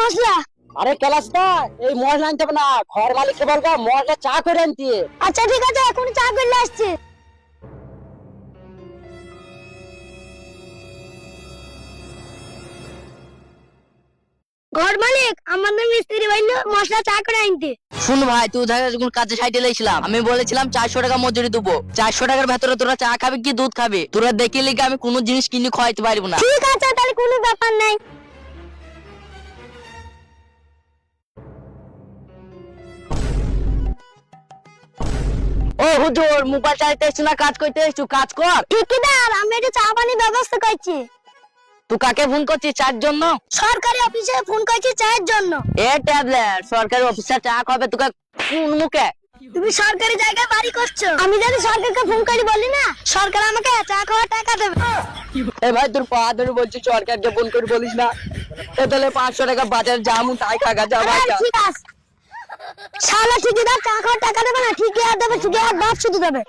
মশলা? আরে কেলাস না এই মশলা আনতে হবে না। ঘর মালিককে বলব মশলা চা করে আনতে। আচ্ছা ঠিক আছে এখন চা করলে আসছে। ঘর মালিক আমাদের মিস্ত্রি বলল মশলা চা করে আনতে। শুন ভাই তুই ধর যখন কাজে সাইডে লেছিলাম আমি বলেছিলাম চারশো টাকা মজুরি দেবো। চারশো টাকার ভেতরে তোরা চা খাবি কি দুধ খাবি? তোরা দেখে লিখে আমি কোনো জিনিস কিনে খাওয়াইতে পারব না। ঠিক আছে তাহলে কোনো ব্যাপার নাই। ও হুজুর মোবাইল এসছো না কাজ করতে এসছো? কাজ কর। ঠিকাদার আমি একটু চা পানির ব্যবস্থা করছি। তুই কাকে ফোন করছিস চার জন্য? সরকারি অফিসে ফোন করছি চায়ের জন্য। এ ট্যাবলেট সরকারি অফিসার চা খাবে তোকে কোন মুখে? তুমি সরকারি জায়গায় বাড়ি করছ। আমি যদি সরকারকে ফোন করি বলি না। সরকার আমাকে চা খাওয়ার টাকা দেবে। এ ভাই তোর পা ধরে বলছি সরকারকে ফোন করে বলিস না। এ তাহলে পাঁচশো টাকা বাজার জামু তাই খাগা যা ভাই আরে ঠিক আছে। শালা ঠিকাদার খাওয়ার টাকা দেবে না ঠিকই আর দেবে ঠিকই আর বাপ শুধু দেবে।